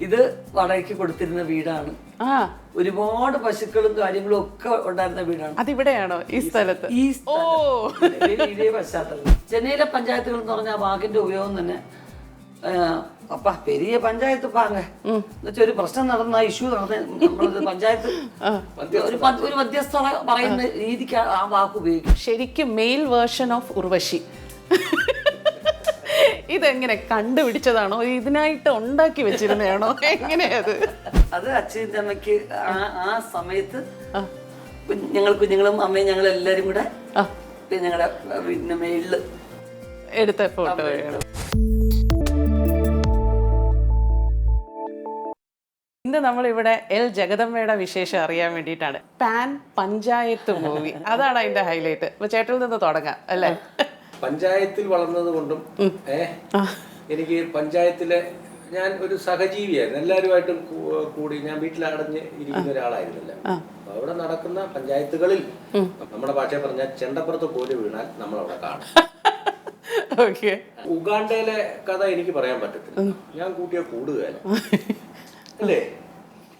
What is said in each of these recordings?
ഇത് വാടകയ്ക്ക് കൊടുത്തിരുന്ന വീടാണ്. ഒരുപാട് പശുക്കളും കാര്യങ്ങളും ഒക്കെ ഉണ്ടായിരുന്ന വീടാണ്. അതിവിടെയാണോ? ഈ സ്ഥലത്ത്? ഈ. ഇതേ- പശ്ചാത്തലം. ചെന്നൈയിലെ പഞ്ചായത്തുകൾ എന്ന് പറഞ്ഞാൽ വാക്കിന്റെ ഉപയോഗം തന്നെ. അപ്പ പെരിയ പഞ്ചായത്ത് പാങ്ങ എന്നുവെച്ചാൽ ഒരു പ്രശ്നം നടന്ന ഇഷ്യൂ നടന്ന നമ്മളത് പഞ്ചായത്ത്. ഒരു ഒരു മധ്യസ്ഥ പറയുന്ന രീതിക്ക് ആ വാക്ക് ഉപയോഗിക്കും. ശരിക്കും മെയിൽ വേർഷൻ ഓഫ് ഉർവശി. ഇതെങ്ങനെ കണ്ടുപിടിച്ചതാണോ? ഇതിനായിട്ട് ഉണ്ടാക്കി വെച്ചിരുന്നതാണോ? എങ്ങനെയത്? അത് അച്ഛന്റെ അമ്മയ്ക്ക് ആ സമയത്ത് ഞങ്ങൾ കുഞ്ഞുങ്ങളും അമ്മയും ഞങ്ങൾ എല്ലാരും കൂടെ ഞങ്ങളുടെ പിന്നെ മെയിലിൽ എടുത്ത ഫോട്ടോയാണ് ഇന്ന് നമ്മളിവിടെ എൽ ജഗദമ്മയുടെ വിശേഷം അറിയാൻ വേണ്ടിയിട്ടാണ്. Pan panchayat movie. അതാണ് അതിന്റെ ഹൈലൈറ്റ് അപ്പൊ ചേട്ടനിൽ നിന്ന് തുടങ്ങാം അല്ലേ? പഞ്ചായത്തിൽ വളർന്നത് കൊണ്ടും എനിക്ക് പഞ്ചായത്തിലെ ഞാൻ ഒരു സഹജീവിയായിരുന്നു. എല്ലാവരുമായിട്ടും കൂടി ഞാൻ വീട്ടിൽ അടഞ്ഞ് ഇരിക്കുന്ന ഒരാളായിരുന്നില്ല. അവിടെ നടക്കുന്ന പഞ്ചായത്തുകളിൽ നമ്മുടെ ഭാഷ പറഞ്ഞാൽ ചെണ്ടപ്പുറത്ത് കോൽ വീണാൽ നമ്മൾ അവിടെ കാണും ഉഗാണ്ടയിലെ കഥ എനിക്ക് പറയാൻ പറ്റത്തില്ല. ഞാൻ കൂട്ടിയ കൂടുകയല്ല അല്ലേ?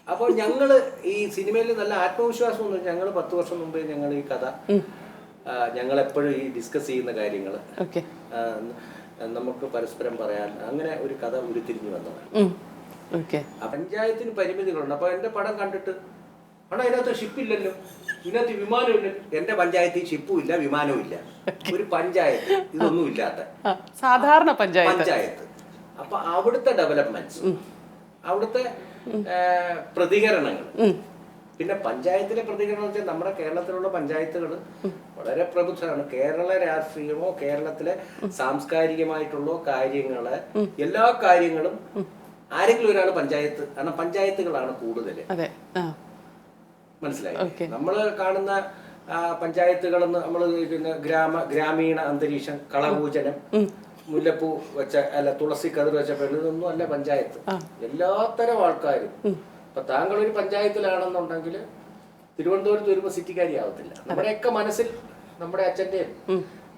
അപ്പോൾ ഞങ്ങൾ ഈ സിനിമയിൽ നല്ല ആത്മവിശ്വാസം ഞങ്ങൾ പത്ത് വർഷം മുമ്പേ ഞങ്ങൾ ഈ കഥ ഞങ്ങൾ എപ്പോഴും ഈ ഡിസ്കസ് ചെയ്യുന്ന കാര്യങ്ങൾ നമുക്ക് പരസ്പരം പറയാൻ അങ്ങനെ ഒരു കഥ ഉരുത്തിരിഞ്ഞു വന്നതാണ്. പഞ്ചായത്തിന് പരിമിതികളുണ്ട്. അപ്പൊ എന്റെ പടം കണ്ടിട്ട് അവിടെ അതിനകത്ത് ഷിപ്പില്ലല്ലോ ഇതിനകത്ത് വിമാനമില്ല എന്റെ പഞ്ചായത്തിൽ ഷിപ്പും ഇല്ല വിമാനവും ഇല്ല. ഒരു പഞ്ചായത്ത് ഇതൊന്നും ഇല്ലാത്ത. സാധാരണ പഞ്ചായത്ത്. പഞ്ചായത്ത്. അപ്പൊ അവിടുത്തെ ഡെവലപ്മെന്റ്സ് അവിടുത്തെ പ്രതികരണങ്ങൾ പിന്നെ പഞ്ചായത്തിലെ പ്രതികരണം വെച്ചാൽ നമ്മുടെ കേരളത്തിലുള്ള പഞ്ചായത്തുകൾ വളരെ പ്രബുദ്ധമാണ് കേരള രാഷ്ട്രീയമോ കേരളത്തിലെ സാംസ്കാരികമായിട്ടുള്ള കാര്യങ്ങൾ എല്ലാ കാര്യങ്ങളും ആരെങ്കിലും ഒരാൾ പഞ്ചായത്ത് കാരണം പഞ്ചായത്തുകളാണ് കൂടുതൽ മനസ്സിലായി. നമ്മൾ കാണുന്ന പഞ്ചായത്തുകളെന്ന് നമ്മൾ പിന്നെ ഗ്രാമ ഗ്രാമീണ അന്തരീക്ഷം കളപൂജനം മുല്ലപ്പൂ വെച്ച അല്ല തുളസി കതിർ വെച്ച പെണ്ണിതൊന്നും അല്ല പഞ്ചായത്ത്. എല്ലാത്തരം ആൾക്കാരും ഇപ്പൊ താങ്കൾ ഒരു പഞ്ചായത്തിലാണെന്നുണ്ടെങ്കിൽ തിരുവനന്തപുരത്ത് വരുമ്പോൾ സിറ്റിക്കാരി ആവത്തില്ല. നമ്മുടെയൊക്കെ മനസ്സിൽ നമ്മുടെ അച്ഛന്റെയും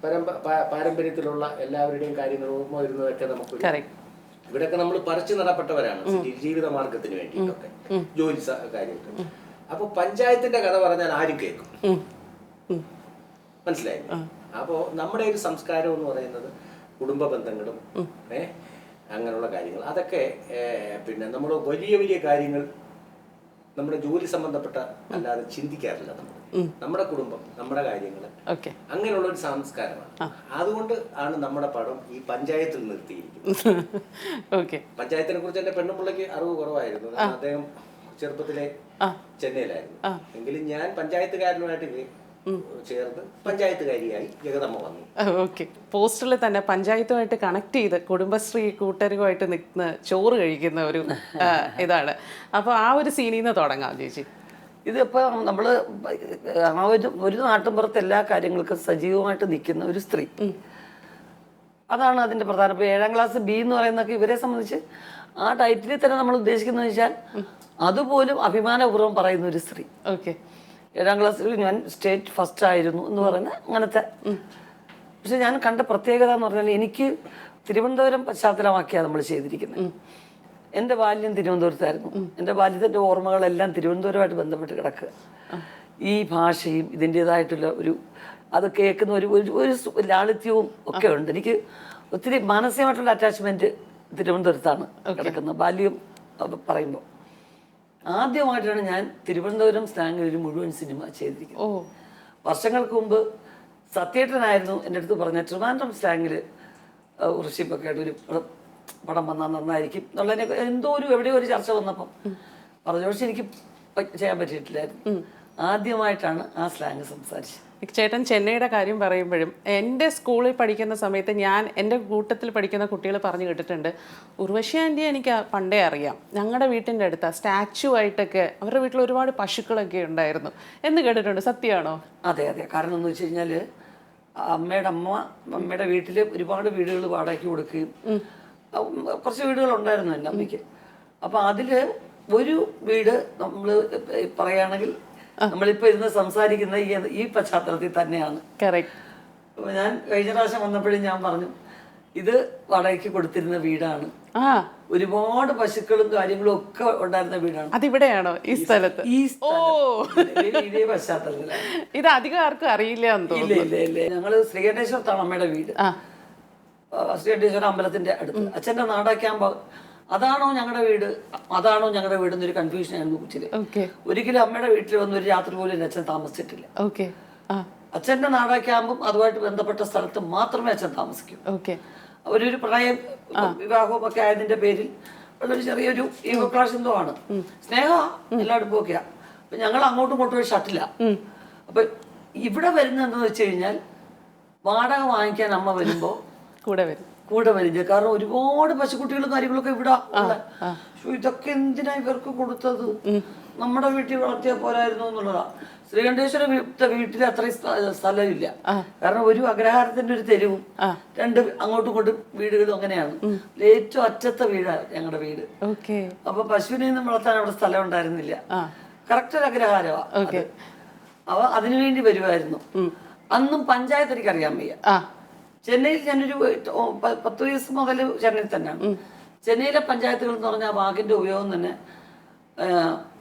പരമ്പ പാരമ്പര്യത്തിലുള്ള എല്ലാവരുടെയും കാര്യങ്ങൾ ഓർമ്മ വരുന്നതൊക്കെ നമുക്ക് ഇവിടെയൊക്കെ നമ്മൾ പറിച്ചു നടപ്പെട്ടവരാണ് ജീവിത മാർഗത്തിന് വേണ്ടിയിട്ടൊക്കെ. ജോലി കാര്യമൊക്കെ. അപ്പൊ പഞ്ചായത്തിന്റെ കഥ പറഞ്ഞാൽ ആരും കേൾക്കും. മനസ്സിലായി? അപ്പോ നമ്മുടെ ഒരു സംസ്കാരം എന്ന് പറയുന്നത് കുടുംബ ബന്ധങ്ങളും ഏഹ് അങ്ങനെയുള്ള കാര്യങ്ങൾ. അതൊക്കെ പിന്നെ നമ്മൾ വലിയ വലിയ കാര്യങ്ങൾ നമ്മുടെ ജോലി സംബന്ധപ്പെട്ട അല്ലാതെ ചിന്തിക്കാറില്ല നമ്മൾ. നമ്മുടെ കുടുംബം നമ്മുടെ കാര്യങ്ങൾ. അങ്ങനെയുള്ള ഒരു സംസ്കാരമാണ്. അതുകൊണ്ട് ആണ് നമ്മുടെ പടം ഈ പഞ്ചായത്തിൽ നിർത്തിയിരിക്കുന്നത്. പഞ്ചായത്തിനെ കുറിച്ച് എന്റെ പെണ്ണുപിള്ളക്ക് അറിവ് കുറവായിരുന്നു. അദ്ദേഹം ചെറുപ്പത്തിലെ ചെന്നൈയിലായിരുന്നു. എങ്കിലും ഞാൻ പഞ്ചായത്തുകാരനുമായിട്ട് ചേർന്ന് പഞ്ചായത്തുകാരിയായി ജഗദമ്മ വന്നു. ഓക്കെ. പോസ്റ്ററിൽ തന്നെ പഞ്ചായത്തുമായിട്ട് കണക്ട് ചെയ്ത് കുടുംബശ്രീ കൂട്ടരുമായിട്ട് നിൽക്കുന്ന ചോറ് കഴിക്കുന്ന ഒരു ഇതാണ്. അപ്പോൾ ആ ഒരു സീനിൽ നിന്ന് തുടങ്ങാം ചേച്ചി. ഇതിപ്പോ നമ്മൾ ആ ഒരു ഒരു നാട്ടിൻപുറത്ത് എല്ലാ കാര്യങ്ങൾക്കും സജീവമായിട്ട് നിൽക്കുന്ന ഒരു സ്ത്രീ. അതാണ് അതിന്റെ പ്രധാന. ഇപ്പൊ ഏഴാം ക്ലാസ് ബി എന്ന് പറയുന്നതൊക്കെ ഇവരെ സംബന്ധിച്ച് ആ ടൈറ്റിലിൽ തന്നെ നമ്മൾ ഉദ്ദേശിക്കുന്നത് വെച്ചാൽ അതുപോലും അഭിമാനപൂർവം പറയുന്ന ഒരു സ്ത്രീ. ഓക്കെ. ഏഴാം ക്ലാസ്സിൽ ഞാൻ സ്റ്റേറ്റ് ഫസ്റ്റ് ആയിരുന്നു എന്ന് പറയുന്ന അങ്ങനത്തെ. പക്ഷെ ഞാൻ കണ്ട പ്രത്യേകത എന്ന് പറഞ്ഞാൽ എനിക്ക് തിരുവനന്തപുരം പശ്ചാത്തലമാക്കിയാണ് നമ്മൾ ചെയ്തിരിക്കുന്നത് എന്റെ ബാല്യം തിരുവനന്തപുരത്തായിരുന്നു. എന്റെ ബാല്യത്തിന്റെ ഓർമ്മകളെല്ലാം തിരുവനന്തപുരമായിട്ട് ബന്ധപ്പെട്ട് കിടക്കുക. ഈ ഭാഷയും ഇതിന്റെതായിട്ടുള്ള ഒരു അത് കേൾക്കുന്ന ഒരു ഒരു ലാളിത്യവും ഒക്കെ ഉണ്ട്. എനിക്ക് ഒത്തിരി മാനസികമായിട്ടുള്ള അറ്റാച്ച്മെന്റ് തിരുവനന്തപുരത്താണ് കിടക്കുന്നത്. ബാല്യം പറയുമ്പോൾ ആദ്യമായിട്ടാണ് ഞാൻ തിരുവനന്തപുരം സ്ലാങ്ങിൽ ഒരു മുഴുവൻ സിനിമ ചെയ്തിരിക്കുന്നത്. ഓ. വർഷങ്ങൾക്ക് മുമ്പ് സത്യേട്ടനായിരുന്നു എന്റെ അടുത്ത് പറഞ്ഞ ട്രിവാൻഡ്രം സ്ലാങ്ങിൽ ഋഷിപ്പൊക്കെ ആയിട്ട് ഒരു പടം പടം വന്നാൽ നന്നായിരിക്കും എന്നുള്ളതിനെ എന്തോ ഒരു എവിടെയോ ഒരു ചർച്ച വന്നപ്പം പറഞ്ഞു പക്ഷെ എനിക്ക് ചെയ്യാൻ പറ്റിയിട്ടില്ലായിരുന്നു. ആദ്യമായിട്ടാണ് ആ സ്ലാങ് സംസാരിച്ചത്. ചേട്ടൻ ചെന്നൈയുടെ കാര്യം പറയുമ്പോഴും എന്റെ സ്കൂളിൽ പഠിക്കുന്ന സമയത്ത് ഞാൻ എന്റെ കൂട്ടത്തിൽ പഠിക്കുന്ന കുട്ടികൾ പറഞ്ഞു കേട്ടിട്ടുണ്ട് ഉർവശി ആന്റി എനിക്ക് പണ്ടേ അറിയാം. ഞങ്ങളുടെ വീട്ടിന്റെ അടുത്ത സ്റ്റാച്ചു ആയിട്ടൊക്കെ അവരുടെ വീട്ടിൽ ഒരുപാട് പശുക്കളൊക്കെ ഉണ്ടായിരുന്നു. എന്ന് കേട്ടിട്ടുണ്ട്. സത്യമാണോ? അതെ അതെ. കാരണം എന്ന് വെച്ച് കഴിഞ്ഞാൽ അമ്മയുടെ അമ്മ അമ്മയുടെ വീട്ടിൽ ഒരുപാട് വീടുകൾ വാടകയ്ക്ക് കൊടുക്കുകയും കുറച്ച് വീടുകൾ ഉണ്ടായിരുന്നു എന്റെ അമ്മയ്ക്ക്. അപ്പം അതിൽ ഒരു വീട് നമ്മൾ പറയുകയാണെങ്കിൽ നമ്മളിപ്പോൾ ഇരുന്ന് സംസാരിക്കുന്ന ഈ ഈ പശ്ചാത്തലത്തിൽ തന്നെയാണ്. ഞാൻ കഴിഞ്ഞ പ്രാവശ്യം വന്നപ്പോഴും ഞാൻ പറഞ്ഞു ഇത് വാടകയ്ക്ക് കൊടുത്തിരുന്ന വീടാണ്. ഒരുപാട് പശുക്കളും കാര്യങ്ങളും ഒക്കെ ഉണ്ടായിരുന്ന വീടാണ്. അതിവിടെയാണോ ഈ സ്ഥലത്ത്? ഈ ഇതേ- ഇതേ പശ്ചാത്തലത്തിലാണ്. ഇത് അധികം ആർക്കും അറിയില്ല ഇല്ല ഇല്ല ഇല്ല. ഞങ്ങൾ ശ്രീകണ്ഠേശ്വരത്താണ് അമ്മയുടെ വീട്. ശ്രീകണ്ഠേശ്വര അമ്പലത്തിന്റെ അടുത്ത്. അച്ഛന്റെ നാടാക്കുമ്പോ അതാണോ ഞങ്ങളുടെ വീട്? അതാണോ ഞങ്ങളുടെ വീട് എന്നൊരു കൺഫ്യൂഷൻ ആയിരുന്നു കൊച്ചിൽ. ഒരിക്കലും അമ്മയുടെ വീട്ടിൽ വന്ന് ഒരു രാത്രി പോലും എന്റെ അച്ഛൻ താമസിച്ചിട്ടില്ല. ഓക്കെ അച്ഛന്റെ അച്ഛന്റെ നാടാക്കുമ്പം അതുമായിട്ട് ബന്ധപ്പെട്ട സ്ഥലത്ത് മാത്രമേ അച്ഛൻ താമസിക്കൂ. ഓക്കെ അവരൊരു പ്രണയം വിവാഹവും ഒക്കെ ആയതിന്റെ പേരിൽ ഉള്ളൊരു ചെറിയൊരു ഈഗോ ക്ലാഷ് എന്തോ ആണ്. സ്നേഹ എല്ലായിടത്തും ഒക്കെയാ അപ്പൊ ഞങ്ങൾ അങ്ങോട്ടും ഇങ്ങോട്ടും ഒരു ഷട്ടില്ല അപ്പൊ ഇവിടെ വരുന്നതെന്ന് എന്താന്ന് വെച്ച് കഴിഞ്ഞാൽ വാടക വാങ്ങിക്കാൻ അമ്മ വരുമ്പോ കൂടെ വരും. കൂടെ വരില്ല. കാരണം ഒരുപാട് പശുക്കുട്ടികളും കാര്യങ്ങളൊക്കെ ഇവിടെ. ഇതൊക്കെ എന്തിനാ ഇവർക്ക് കൊടുത്തത്? നമ്മുടെ വീട്ടിൽ വളർത്തിയ പോലായിരുന്നു എന്നുള്ളതാ. ശ്രീകണ്ഠേശ്വര വീട്ടിൽ അത്രയും സ്ഥ- സ്ഥലമില്ല. കാരണം ഒരു അഗ്രഹാരത്തിന്റെ ഒരു തെരുവും രണ്ട് അങ്ങോട്ടും ഇങ്ങോട്ടും വീടുകളും അങ്ങനെയാണ്. ഏറ്റവും അറ്റത്തെ വീടാണ് ഞങ്ങളുടെ വീട്. അപ്പൊ പശുവിനെ ഒന്നും വളർത്താൻ അവിടെ സ്ഥലം ഉണ്ടായിരുന്നില്ല. കറക്റ്റ് ഒരു അഗ്രഹാരമാണ് ഓക്കെ. അവ അതിനുവേണ്ടി വരുമായിരുന്നു അന്നും പഞ്ചായത്ത് എനിക്കറിയാൻ വയ്യ. ചെന്നൈയിൽ ഞാനൊരു പത്ത് വയസ്സ് മുതൽ ചെന്നൈയിൽ തന്നെയാണ് ചെന്നൈയിലെ പഞ്ചായത്തുകൾ എന്ന് പറഞ്ഞാൽ വാക്കിന്റെ ഉപയോഗം തന്നെ.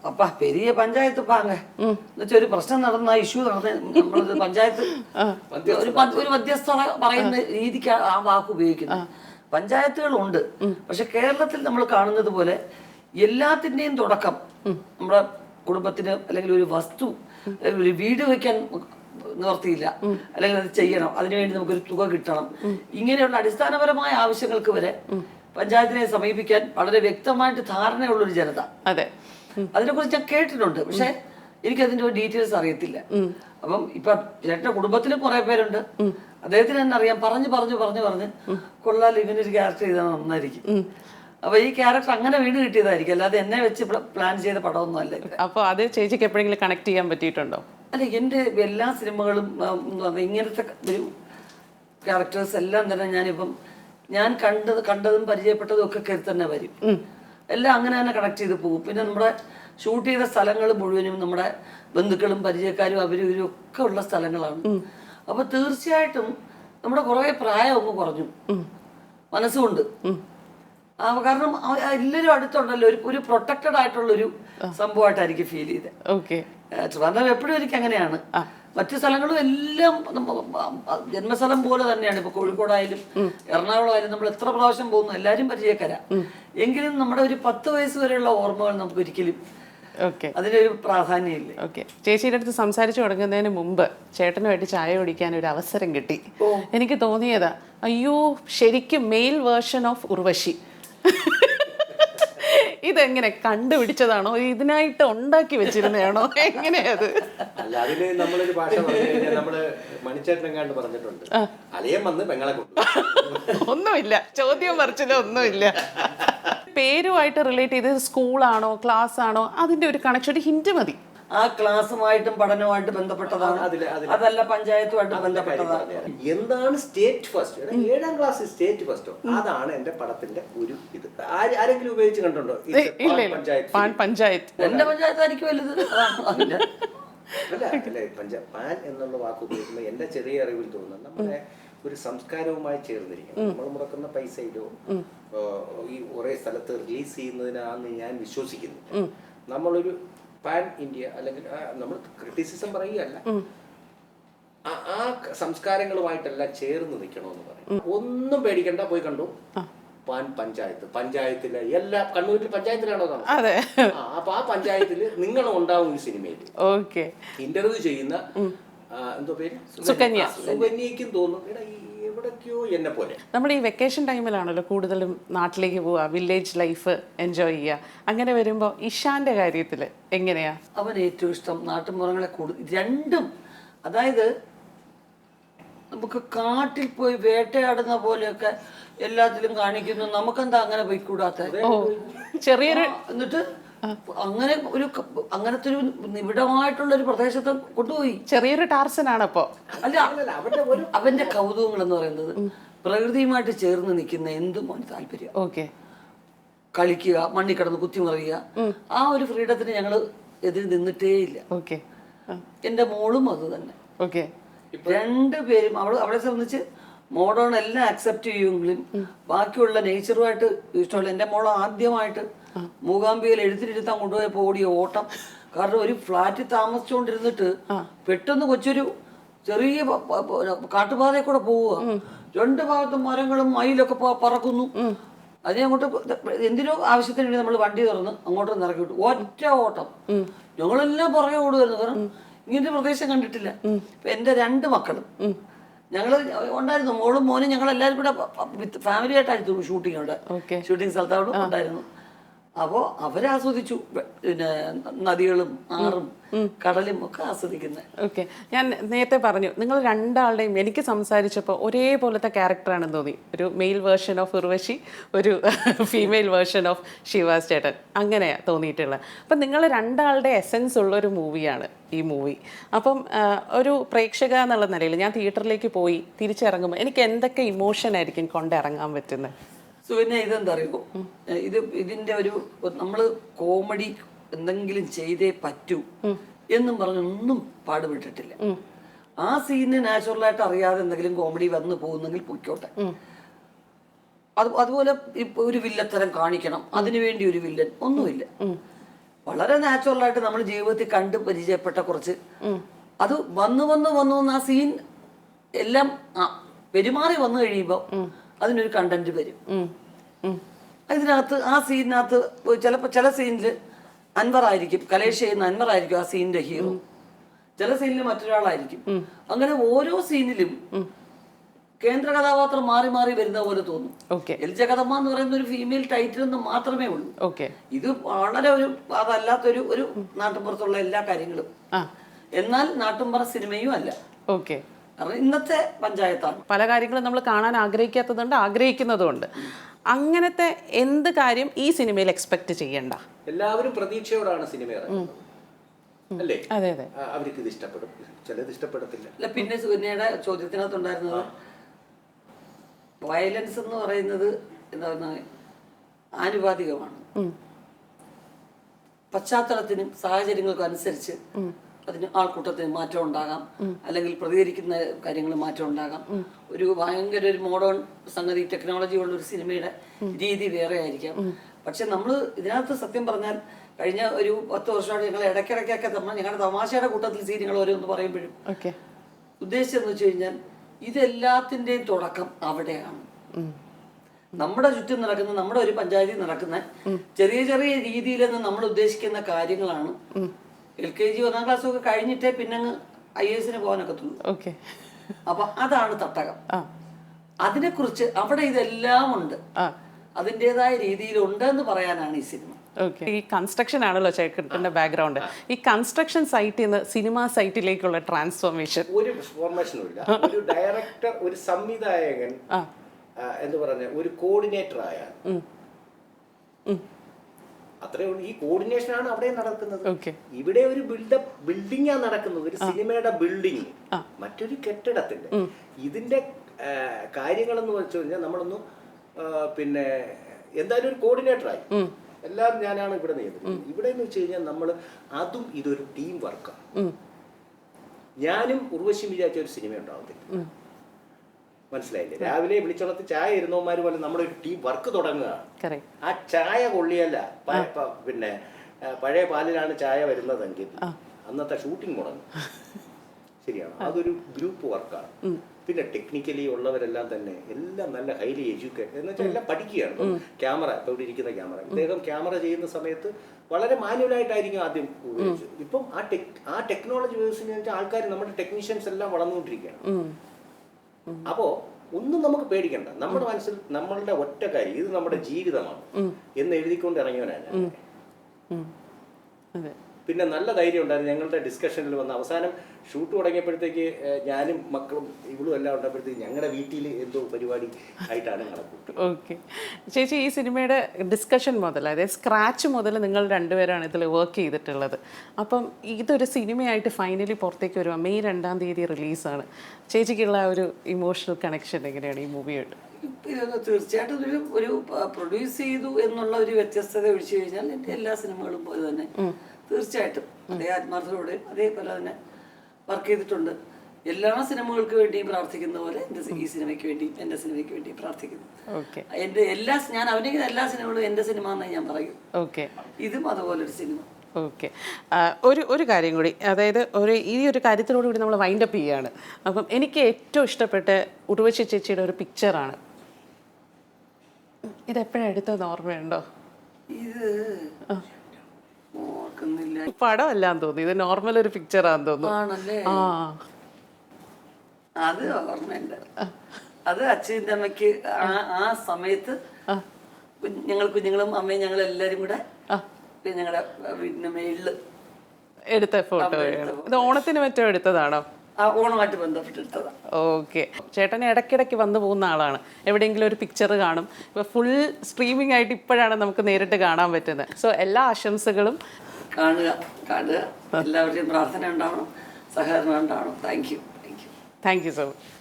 അപ്പ പെരിയ പഞ്ചായത്ത് പാങ്ങ എന്നുവെച്ചാൽ ഒരു പ്രശ്നം നടന്ന ഇഷ്യൂ നടന്ന പഞ്ചായത്ത് ഒരു ഒരു മധ്യസ്ഥത പറയുന്ന രീതിക്ക് ആ വാക്ക് ഉപയോഗിക്കുന്നത് പഞ്ചായത്തുകളുണ്ട്. പക്ഷെ കേരളത്തിൽ നമ്മൾ കാണുന്നത് പോലെ എല്ലാത്തിന്റെയും തുടക്കം നമ്മുടെ കുടുംബത്തിന് അല്ലെങ്കിൽ ഒരു വസ്തു അല്ലെങ്കിൽ ഒരു വീട് വെക്കാൻ നിവർത്തിയില്ല. അല്ലെങ്കിൽ അത് ചെയ്യണം. അതിനുവേണ്ടി നമുക്കൊരു തുക കിട്ടണം. ഇങ്ങനെയുള്ള അടിസ്ഥാനപരമായ ആവശ്യങ്ങൾക്ക് വരെ പഞ്ചായത്തിനെ സമീപിക്കാൻ വളരെ വ്യക്തമായിട്ട് ധാരണയുള്ള ഒരു ജനത. അതെ. അതിനെക്കുറിച്ച് ഞാൻ കേട്ടിട്ടുണ്ട്. പക്ഷെ എനിക്ക് അതിന്റെ ഒരു ഡീറ്റെയിൽസ് അറിയത്തില്ല. അപ്പം ഇപ്പൊ ചേട്ടന്റെ കുടുംബത്തിൽ കുറെ പേരുണ്ട്. അദ്ദേഹത്തിന് തന്നെ അറിയാം. പറഞ്ഞു പറഞ്ഞു പറഞ്ഞു പറഞ്ഞ് കൊള്ളാൽ ഇവനൊരു ക്യാരക്ടർ ചെയ്താൽ നന്നായിരിക്കും. അപ്പൊ ഈ ക്യാരക്ടർ അങ്ങനെ വീട് കിട്ടിയതായിരിക്കും. അല്ലാതെ എന്നെ വെച്ച് പ്ലാൻ ചെയ്ത പടമൊന്നും അല്ല അപ്പൊ അത് ചേച്ചിക്ക് എപ്പോഴെങ്കിലും കണക്ട് ചെയ്യാൻ പറ്റിയിട്ടുണ്ടോ? അല്ല എന്റെ എല്ലാ സിനിമകളും ഇങ്ങനത്തെ ഒരു ക്യാരക്ടേഴ്സ് എല്ലാം തന്നെ ഞാനിപ്പം ഞാൻ കണ്ടത് കണ്ടതും പരിചയപ്പെട്ടതും ഒക്കെ കയറി തന്നെ വരും. എല്ലാം അങ്ങനെ തന്നെ കണക്ട് ചെയ്ത് പോകും. പിന്നെ നമ്മുടെ ഷൂട്ട് ചെയ്ത സ്ഥലങ്ങൾ മുഴുവനും നമ്മുടെ ബന്ധുക്കളും പരിചയക്കാരും അവരും ഇവരും ഒക്കെ ഉള്ള സ്ഥലങ്ങളാണ്. അപ്പൊ തീർച്ചയായിട്ടും നമ്മുടെ കുറേ പ്രായം അങ്ങ് കുറഞ്ഞു. മനസ്സുകൊണ്ട്. കാരണം എല്ലാവരും അടുത്തുണ്ടല്ലോ. ഒരു ഒരു പ്രൊട്ടക്റ്റഡ് ആയിട്ടുള്ള ഒരു സംഭവമായിട്ടായിരിക്കും ഫീൽ ചെയ്തത് ഓക്കെ ട്രിവാൻഡ്രം എപ്പോഴും എനിക്ക് അങ്ങനെയാണ്. മറ്റു സ്ഥലങ്ങളും എല്ലാം ജന്മസ്ഥലം പോലെ തന്നെയാണ്. ഇപ്പൊ കോഴിക്കോടായാലും എറണാകുളം ആയാലും നമ്മൾ എത്ര പ്രാവശ്യം പോകുന്നു എല്ലാരും പരിചയക്കാരാ. എങ്കിലും നമ്മുടെ ഒരു പത്ത് വയസ്സ് വരെയുള്ള ഓർമ്മകൾ നമുക്ക് ഒരിക്കലും ഓക്കെ. അതിനൊരു പ്രാധാന്യമില്ല. ഓക്കെ. ചേച്ചിയുടെ അടുത്ത് സംസാരിച്ചു തുടങ്ങുന്നതിന് മുമ്പ് ചേട്ടനുമായിട്ട് ചായ കുടിക്കാൻ ഒരു അവസരം കിട്ടി. എനിക്ക് തോന്നിയതാ അയ്യോ ശരിക്കും മെയിൽ വേർഷൻ ഓഫ് ഉർവശി. ഇതെങ്ങനെ കണ്ടുപിടിച്ചതാണോ? ഇതിനായിട്ട് ഉണ്ടാക്കി വെച്ചിരുന്നതാണോ? എങ്ങനെയത് അല്ല അതിന് നമ്മളൊരു ഭാഷ പറഞ്ഞു കഴിഞ്ഞാൽ നമ്മൾ പറഞ്ഞിട്ടുണ്ട്. വന്ന് പെങ്ങളെ ഒന്നുമില്ല. ചോദ്യം പറിച്ചില്ല ഒന്നുമില്ല. പേരുമായിട്ട് റിലേറ്റ് ചെയ്ത് സ്കൂളാണോ ക്ലാസ് ആണോ അതിന്റെ ഒരു കണക്ഷൻ ഒരു ഹിന്റ് മതി. ആ ക്ലാസ്സുമായിട്ടും പഠനവുമായിട്ട് ബന്ധപ്പെട്ടതാണ്. അതില്- അതിൽ. അതല്ല പഞ്ചായത്തുമായിട്ട് ബന്ധപ്പെട്ടതാണ്. എന്താണ് സ്റ്റേറ്റ് ഫസ്റ്റ്? ഏഴാം ക്ലാസ് സ്റ്റേറ്റ് ഫസ്റ്റോ? അതാണ് എന്റെ പടത്തിന്റെ ഒരു ഇത്. ആരെങ്കിലും ഉപയോഗിച്ച് കണ്ടുണ്ടോ പഞ്ചായത്ത് എന്റെ പഞ്ചായത്തായിരിക്കും വലുത്. അതിന്റെ അല്ല. അല്ല പഞ്ചായത്ത് പാൻ എന്നുള്ള വാക്ക് ഉപയോഗിക്കുമ്പോൾ എന്റെ ചെറിയ അറിവിൽ തോന്നുന്നു. നമ്മുടെ ഒരു സംസ്കാരവുമായി ചേർന്നിരിക്കണം നമ്മൾ മുടക്കുന്ന പൈസയിലോ ഈ ഒരേ സ്ഥലത്ത് റിലീസ് ചെയ്യുന്നതിനാന്ന് ഞാൻ വിശ്വസിക്കുന്നു. നമ്മളൊരു പാൻ ഇന്ത്യ അല്ലെങ്കിൽ നമ്മൾ ക്രിറ്റിസിസം പറയുകയല്ല. ആ- സംസ്കാരങ്ങളുമായിട്ടെല്ലാം ചേർന്ന് നിൽക്കണമെന്ന് പറയും. ഒന്നും പേടിക്കണ്ട പോയി കണ്ടു. പാൻ പഞ്ചായത്ത്. പഞ്ചായത്തിലെ എല്ലാ കണ്ണൂരിൽ പഞ്ചായത്തിലാണോ? അതെ. അപ്പൊ ആ പഞ്ചായത്തിൽ നിങ്ങളും ഉണ്ടാവും ഈ സിനിമയിൽ. ഓക്കെ. ഇന്റർവ്യൂ ചെയ്യുന്ന എന്തോ പേര്? സുകന്യ. സുകന്യക്കും സുകന്യയ്ക്കും തോന്നും. എടാ ഈ എവിടേക്കോ എന്നെ പോലെ. നമ്മൾ ഈ വെക്കേഷൻ ടൈമിലാണല്ലോ കൂടുതലും നാട്ടിലേക്ക് പോവുക വില്ലേജ് ലൈഫ് എൻജോയ് ചെയ്യുക. അങ്ങനെ വരുമ്പോൾ ഇഷാന്റെ കാര്യത്തിൽ എങ്ങനെയാ? അവൻ ഏറ്റവും ഇഷ്ടം നാട്ടുമുറങ്ങളെ കൂടുതൽ രണ്ടും. അതായത് നമുക്ക് കാട്ടിൽ പോയി വേട്ടയാടുന്ന പോലെയൊക്കെ എല്ലാത്തിലും കാണിക്കുന്നു. നമുക്കെന്താ അങ്ങനെ പോയി കൂടാത്ത? ചെറിയൊരു എന്നിട്ട് അങ്ങനെ ഒരു അങ്ങനത്തെ ഒരു നിബിഡമായിട്ടുള്ള ഒരു പ്രദേശത്ത് കൊണ്ടുപോയി. ചെറിയൊരു ടാർസനാണ് അപ്പോ അല്ല അവന്റെ ഒരു അവന്റെ കൗതുകങ്ങൾ എന്ന് പറയുന്നത് പ്രകൃതിയുമായിട്ട് ചേർന്ന് നിൽക്കുന്ന എന്തും അവന് താല്പര്യം? ഓക്കെ. കളിക്കുക മണ്ണിൽ കിടന്ന് കുത്തിമറിയുക. ആ ഒരു ഫ്രീഡത്തിന് ഞങ്ങൾ എതിര് നിന്നിട്ടേ ഇല്ല ഓക്കെ എന്റെ മോളും അത് തന്നെ. ഓക്കെ. രണ്ടുപേരും അവൾ അവളെ സംബന്ധിച്ച് മോഡേൺ എല്ലാം അക്സെപ്റ്റ് ചെയ്യുമെങ്കിലും ബാക്കിയുള്ള നേച്ചറുമായിട്ട് ഇഷ്ടമല്ല എന്റെ മോൾ ആദ്യമായിട്ട് മൂകാംബികയിൽ എഴുത്തിനിരുത്താൻ കൊണ്ടുപോയപ്പോൾ ഓടിയ ഓട്ടം. കാരണം ഒരു ഫ്ലാറ്റിൽ താമസിച്ചുകൊണ്ടിരുന്നിട്ട് പെട്ടെന്ന് കൊച്ചൊരു ചെറിയ കാട്ടുപാതയിൽ കൂടെ പോവുക. രണ്ട് ഭാഗത്തും മരങ്ങളും മയിലൊക്കെ പറക്കുന്നു. അതിനെ അങ്ങോട്ട് എന്തിനോ ആവശ്യത്തിന് വേണ്ടി നമ്മൾ വണ്ടി തുറന്ന് അങ്ങോട്ട് ഇറക്കി വിട്ടു. ഒറ്റ ഓട്ടം. ഞങ്ങളെല്ലാം പുറകെ ഓടുമായിരുന്നു കാരണം ഇങ്ങനത്തെ പ്രദേശം കണ്ടിട്ടില്ല. ഇപ്പൊ എന്റെ രണ്ട് മക്കളും ഞങ്ങൾ ഉണ്ടായിരുന്നു. മോളും മോനും ഞങ്ങൾ എല്ലാവരും കൂടെ ഫാമിലി ആയിട്ടായിരുന്നു ഷൂട്ടിംഗ് ഉണ്ട്. ഷൂട്ടിംഗ് സ്ഥലത്ത് അവിടെ ഉണ്ടായിരുന്നു. അപ്പോൾ അവരാസ്വദിച്ചു. പിന്നെ നദികളും ആറും കടലും ഒക്കെ ആസ്വദിക്കുന്നത് ഓക്കെ. ഞാൻ നേരത്തെ പറഞ്ഞു നിങ്ങൾ രണ്ടാളുടെയും എനിക്ക് സംസാരിച്ചപ്പോൾ ഒരേപോലത്തെ ക്യാരക്ടറാണെന്ന് തോന്നി. ഒരു മെയിൽ വേർഷൻ ഓഫ് ഉർവശി ഒരു ഫീമെയിൽ വേർഷൻ ഓഫ് ശിവാസ് ചേട്ടൻ. അങ്ങനെയാണ് തോന്നിയിട്ടുള്ളത്. അപ്പം നിങ്ങൾ രണ്ടാളുടെ എസെൻസ് ഉള്ള ഒരു മൂവിയാണ് ഈ മൂവി അപ്പം ഒരു പ്രേക്ഷക എന്നുള്ള നിലയിൽ ഞാൻ തിയേറ്ററിലേക്ക് പോയി തിരിച്ചിറങ്ങുമ്പോൾ എനിക്ക് എന്തൊക്കെ ഇമോഷൻ ആയിരിക്കും കൊണ്ടിറങ്ങാൻ പറ്റുന്നത് സോ പിന്നെ ഇതെന്താ അറിയോ ഇത് ഇതിന്റെ ഒരു നമ്മൾ കോമഡി എന്തെങ്കിലും ചെയ്തേ പറ്റൂ എന്നും പറഞ്ഞൊന്നും പാടുപെട്ടിട്ടില്ല. ആ സീന് നാച്ചുറലായിട്ട് അറിയാതെ എന്തെങ്കിലും കോമഡി വന്നു പോകുന്നെങ്കിൽ പൊയ്ക്കോട്ടെ. അത് അതുപോലെ ഇപ്പൊ ഒരു വില്ലത്തരം കാണിക്കണം. അതിനുവേണ്ടി ഒരു വില്ലൻ ഒന്നുമില്ല. വളരെ നാച്ചുറലായിട്ട് നമ്മൾ ജീവിതത്തിൽ കണ്ട് പരിചയപ്പെട്ട കുറച്ച് അത് വന്നു വന്ന് വന്നു വന്ന് ആ സീൻ എല്ലാം പെരുമാറി വന്നു കഴിയുമ്പോൾ അതിനൊരു കണ്ടന്റ് വരും. ഇതിനകത്ത് ആ സീനിനകത്ത് ചിലപ്പോൾ ചില സീനിൽ അൻവർ ആയിരിക്കും കലേഷ് ചെയ്യുന്ന അൻവർ ആയിരിക്കും ആ സീനിന്റെ ഹീറോ ചില സീനിൽ മറ്റൊരാളായിരിക്കും. അങ്ങനെ ഓരോ സീനിലും കേന്ദ്ര കഥാപാത്രം മാറി മാറി വരുന്ന പോലെ തോന്നും. എൽ എൽജ കഥമ്മ എന്ന് പറയുന്ന ഒരു ഫീമെയിൽ ടൈറ്റിൽ നിന്ന് മാത്രമേ ഉള്ളൂ. ഇത് വളരെ ഒരു അതല്ലാത്തൊരു ഒരു നാട്ടുമ്പുറത്തുള്ള എല്ലാ കാര്യങ്ങളും. എന്നാൽ നാട്ടുമ്പുറ സിനിമയും അല്ല. ഓക്കെ. കാരണം ഇന്നത്തെ പഞ്ചായത്താണ്. പല കാര്യങ്ങളും നമ്മൾ കാണാൻ ആഗ്രഹിക്കാത്തതുണ്ട് ആഗ്രഹിക്കുന്നതുണ്ട് അങ്ങനത്തെ എന്ത് കാര്യം ഈ സിനിമയിൽ എക്സ്പെക്ട് ചെയ്യണ്ട? എല്ലാവരും പ്രതീക്ഷയോടാണ് സിനിമ ഇറങ്ങുന്നത്. അല്ലേ? അതെ അതെ. അവർക്ക് ഇത് ഇഷ്ടപ്പെടും. ചിലത് ഇഷ്ടപ്പെടത്തില്ല. അല്ല പിന്നെ സുകന്യയുടെ ചോദ്യത്തിനകത്തുണ്ടായിരുന്നത് വയലൻസ് എന്ന് പറയുന്നത് എന്താ പറയുക ആനുപാതികമാണ്. പശ്ചാത്തലത്തിനും സാഹചര്യങ്ങൾക്കും അനുസരിച്ച് അതിന് ആൾക്കൂട്ടത്തിന് മാറ്റം ഉണ്ടാകാം. അല്ലെങ്കിൽ പ്രതികരിക്കുന്ന കാര്യങ്ങൾ മാറ്റം ഉണ്ടാകാം. ഒരു ഭയങ്കര ഒരു മോഡേൺ സംഗതി ടെക്നോളജി ഉള്ള ഒരു സിനിമയുടെ രീതി വേറെ ആയിരിക്കാം. പക്ഷെ നമ്മൾ ഇതിനകത്ത് സത്യം പറഞ്ഞാൽ കഴിഞ്ഞ ഒരു പത്ത് വർഷമായിട്ട് ഞങ്ങൾ ഇടയ്ക്കിടയ്ക്കൊക്കെ നമ്മൾ ഞങ്ങളുടെ തമാശയുടെ കൂട്ടത്തിൽ സീനുകൾ ഓരോന്ന് പറയുമ്പോഴും ഉദ്ദേശിച്ചത് ഉദ്ദേശിച്ചെന്ന് വെച്ച് കഴിഞ്ഞാൽ ഇതെല്ലാത്തിന്റെയും തുടക്കം അവിടെയാണ്. നമ്മുടെ ചുറ്റും നടക്കുന്ന നമ്മുടെ ഒരു പഞ്ചായത്തിൽ നടക്കുന്ന ചെറിയ ചെറിയ രീതിയിലൊന്നും നമ്മൾ ഉദ്ദേശിക്കുന്ന കാര്യങ്ങളാണ് എൽ കെ ജി ഒന്നാം ക്ലാസ് ഒക്കെ കഴിഞ്ഞിട്ടേ പിന്നെ ഐ എസിന് പോകാനൊക്കത്തുള്ളൂ. ഓക്കെ. അപ്പൊ അതാണ് തട്ടകം. ആ. അതിനെക്കുറിച്ച് അവിടെ ഇതെല്ലാം ഉണ്ട് ആ. അതിന്റെതായ രീതിയിലുണ്ട് എന്ന് പറയാനാണ് ഈ സിനിമ. ഓക്കെ. ഈ കൺസ്ട്രക്ഷൻ ആണല്ലോ ചേട്ടന്റെ ബാക്ക്ഗ്രൗണ്ട് ഈ കൺസ്ട്രക്ഷൻ സൈറ്റിൽ നിന്ന് സിനിമ സൈറ്റിലേക്കുള്ള ട്രാൻസ്ഫോർമേഷൻ ഒരു ഫോർമേഷനും ഇല്ല. ഒരു ഡയറക്ടർ ഒരു സംവിധായകൻ എന്ന് പറഞ്ഞ ഒരു കോർഡിനേറ്റർ ആയാൽ അത്രേ ഉള്ളൂ. ഈ കോർഡിനേഷൻ ആണ് അവിടെ നടക്കുന്നത്. ഇവിടെ ഒരു ബിൽഡപ്പ് ബിൽഡിംഗ് ആണ് നടക്കുന്നത് ഒരു സിനിമയുടെ ബിൽഡിംഗ് മറ്റൊരു കെട്ടിടത്തിന്റെ. ഇതിന്റെ കാര്യങ്ങൾ കാര്യങ്ങളെന്ന് വെച്ച് കഴിഞ്ഞാൽ നമ്മളൊന്ന് പിന്നെ എന്തായാലും ഒരു കോർഡിനേറ്ററായി എല്ലാം ഞാനാണ് ഇവിടെ നിയന്ത്രിക്കുന്നത് ഇവിടെ എന്ന് വെച്ച് കഴിഞ്ഞാൽ നമ്മൾ അതും ഇതൊരു ടീം വർക്കാണ് ഞാനും ഉർവശിയും വിചാരിച്ച ഒരു സിനിമ ഉണ്ടാവത്തില്ല. മനസ്സിലായില്ലേ? രാവിലെ വിളിച്ചുണർത്തി ചായ ഇരുന്നവന്മാർ പോലെ നമ്മുടെ ഒരു ടീം വർക്ക് തുടങ്ങുക. ആ ചായ കൊള്ളിയല്ല. പിന്നെ പഴയ പാലിലാണ് ചായ വരുന്നതെങ്കിൽ അന്നത്തെ ഷൂട്ടിംഗ് മുടങ്ങും. ശരിയാണ്. അതൊരു ഗ്രൂപ്പ് വർക്കാണ് പിന്നെ ടെക്നിക്കലി ഉള്ളവരെല്ലാം തന്നെ എല്ലാം നല്ല ഹൈലി എഡ്യൂക്കേറ്റഡ് എന്ന് വെച്ചാൽ എല്ലാം പഠിക്കുകയാണ്. ക്യാമറ ഇപ്പൊ ഇവിടെ ഇരിക്കുന്ന ക്യാമറ ഇദ്ദേഹം ക്യാമറ ചെയ്യുന്ന സമയത്ത് വളരെ മാനുവലായിട്ടായിരിക്കും ആദ്യം ഉപയോഗിച്ചത്. ഇപ്പം ആ ടെക് ആ ടെക്നോളജി ഉപയോഗിച്ച് ആൾക്കാർ നമ്മുടെ ടെക്നീഷ്യൻസ് എല്ലാം വളർന്നുകൊണ്ടിരിക്കുകയാണ്. അപ്പോ ഒന്നും നമുക്ക് പേടിക്കണ്ട. നമ്മുടെ മനസ്സിൽ നമ്മളുടെ ഒറ്റ കാര്യം ഇത് നമ്മുടെ ജീവിതമാണ് എന്ന് എഴുതിക്കൊണ്ട് ഇറങ്ങിയവനാണ് ഞാൻ. അതെ. പിന്നെ നല്ല ധൈര്യം ഉണ്ടായിരുന്നു. ഞങ്ങളുടെ ഡിസ്കഷനിൽ വന്ന് അവസാനം ഷൂട്ട് തുടങ്ങിയപ്പോഴത്തേക്ക് ഞാനും മക്കളും ഇവളും എല്ലാം ഉണ്ടപ്പോഴത്തേക്ക് ഞങ്ങളുടെ വീട്ടിൽ എന്തോ പരിപാടി ആയിട്ടാണ് നടക്കുന്നത്. ഓക്കെ ചേച്ചി ഈ സിനിമയുടെ ഡിസ്കഷൻ മുതൽ അതായത് സ്ക്രാച്ച് മുതൽ നിങ്ങൾ രണ്ടുപേരാണ് ഇതിൽ വർക്ക് ചെയ്തിട്ടുള്ളത്. അപ്പം ഇതൊരു സിനിമയായിട്ട് ഫൈനലി പുറത്തേക്ക് വരുവാ. മെയ് രണ്ടാം തീയതി റിലീസാണ് ചേച്ചിക്കുള്ള ആ ഒരു ഇമോഷണൽ കണക്ഷൻ എങ്ങനെയാണ് ഈ മൂവിയായിട്ട് തീർച്ചയായിട്ടും ഒരു ഒരു പ്രൊഡ്യൂസ് ചെയ്തു എന്നുള്ള ഒരു വ്യത്യസ്തത ഒഴിച്ചു കഴിഞ്ഞാൽ എന്റെ എല്ലാ സിനിമകളും പോലെ തന്നെ തീർച്ചയായിട്ടും. അതേ ആത്മാർത്ഥതയോടെ അതേപോലെ തന്നെ വർക്ക് ചെയ്തിട്ടുണ്ട്. എല്ലാ സിനിമകൾക്ക് വേണ്ടിയും പ്രാർത്ഥിക്കുന്ന പോലെ എന്റെ ഈ സിനിമയ്ക്ക് വേണ്ടി എന്റെ സിനിമയ്ക്ക് വേണ്ടി പ്രാർത്ഥിക്കുന്നു. എന്റെ എന്റെ എല്ലാ ഞാൻ അഭിനയിക്കുന്ന എല്ലാ സിനിമകളും എന്റെ സിനിമ എന്നേ ഞാൻ പറയും. ഓക്കെ. ഇതും അതുപോലൊരു സിനിമ. ഓക്കെ. ഒരു ഒരു കാര്യം കൂടി. അതായത് ഒരു ഈ ഒരു കാര്യത്തിനോട് കൂടി നമ്മൾ വൈൻഡപ്പ് ചെയ്യുകയാണ്. അപ്പം എനിക്ക് ഏറ്റവും ഇഷ്ടപ്പെട്ട ഉടുവശി ചേച്ചിയുടെ ഒരു പിക്ചറാണ് ഇത് എപ്പോഴാണ് എടുത്തതെന്ന് ഓർമ്മയുണ്ടോ? ഇത് ഓർക്കുന്നില്ല പടമല്ലാന്ന് തോന്നി ഇത് നോർമൽ ഒരു പിക്ചർ ആന്ന് തോന്നുന്നു. ആ. അത് ഓർമ്മയുണ്ട്. അത് അച്ഛന്റെ അമ്മയ്ക്ക് ആ. ആ സമയത്ത് ഞങ്ങൾ കുഞ്ഞുങ്ങളും അമ്മയും ഞങ്ങൾ എല്ലാരും കൂടെ പിന്നെ ഞങ്ങളുടെ വീടിന്റെ മേളിൽ എടുത്ത ഫോട്ടോ ഇത് ഓണത്തിന് മറ്റോ എടുത്തതാണോ? ഓണമായിട്ട് ബന്ധപ്പെട്ടെടുത്തതാ ഓക്കെ. ചേട്ടൻ ഇടയ്ക്കിടയ്ക്ക് വന്നു പോകുന്ന ആളാണ്. എവിടെയെങ്കിലും ഒരു പിക്ചർ കാണും. ഇപ്പോൾ ഫുൾ സ്ട്രീമിംഗ് ആയിട്ട് ഇപ്പോഴാണ് നമുക്ക് നേരിട്ട് കാണാൻ പറ്റുന്നത്. സോ എല്ലാ ആശംസകളും. കാണുക കാണുക. എല്ലാവരുടെയും പ്രാർത്ഥന ഉണ്ടാവണം. സഹകരണം ഉണ്ടാവണം. Thank you thank you thank you so much